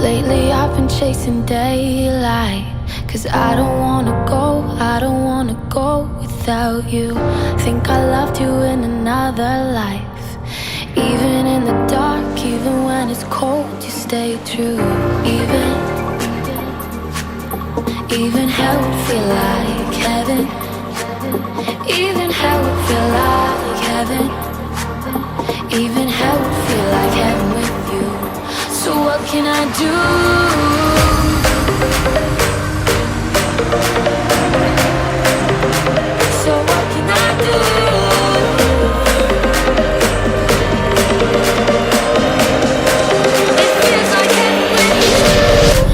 Lately I've been chasing daylight. Cause I don't wanna go, I don't wanna go without you. Think I loved you in another life. Even in the dark, even when it's cold, you stay true. Even, even hell would feel like heaven. Even hell would feel like heaven. Can I do? So.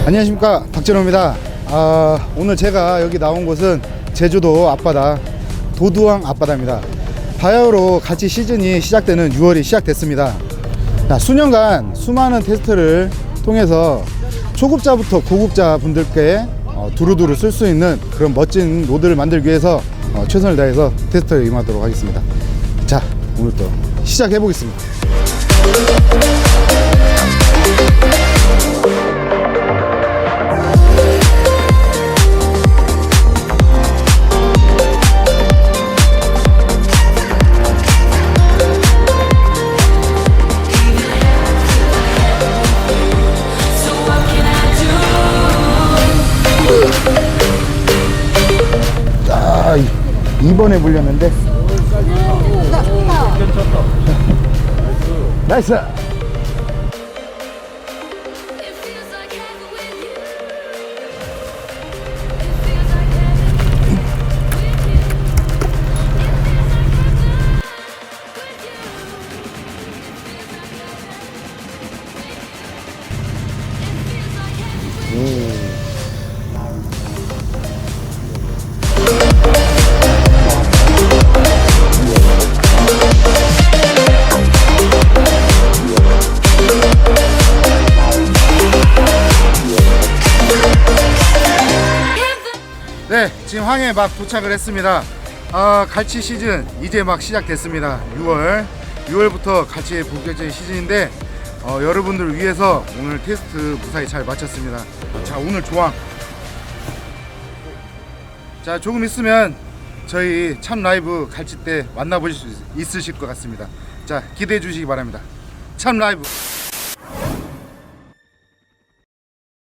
안녕하십니까 박진호입니다 아, 오늘 제가 여기 나온 곳은 제주도 앞바다 도두항 앞바다입니다 바야흐로 같이 시즌이 시작되는 6월이 시작됐습니다 자, 수년간 수많은 테스트를 통해서 초급자부터 고급자 분들께 어, 두루두루 쓸 수 있는 그런 멋진 로드를 만들기 위해서 어, 최선을 다해서 테스트에 임하도록 하겠습니다. 자 오늘 또 시작해 보겠습니다 2번에 물렸는데. 나이스! 네, 지금 항해 막 도착을 했습니다. 아, 갈치 시즌 이제 막 시작됐습니다. 6월. 6월부터 갈치 본격적인 시즌인데 어, 여러분들을 위해서 오늘 테스트 무사히 잘 마쳤습니다. 자, 오늘 조항. 자, 조금 있으면 저희 참 라이브 갈치 때 만나보실 수 있- 있으실 것 같습니다. 자, 기대해 주시기 바랍니다. 참 라이브.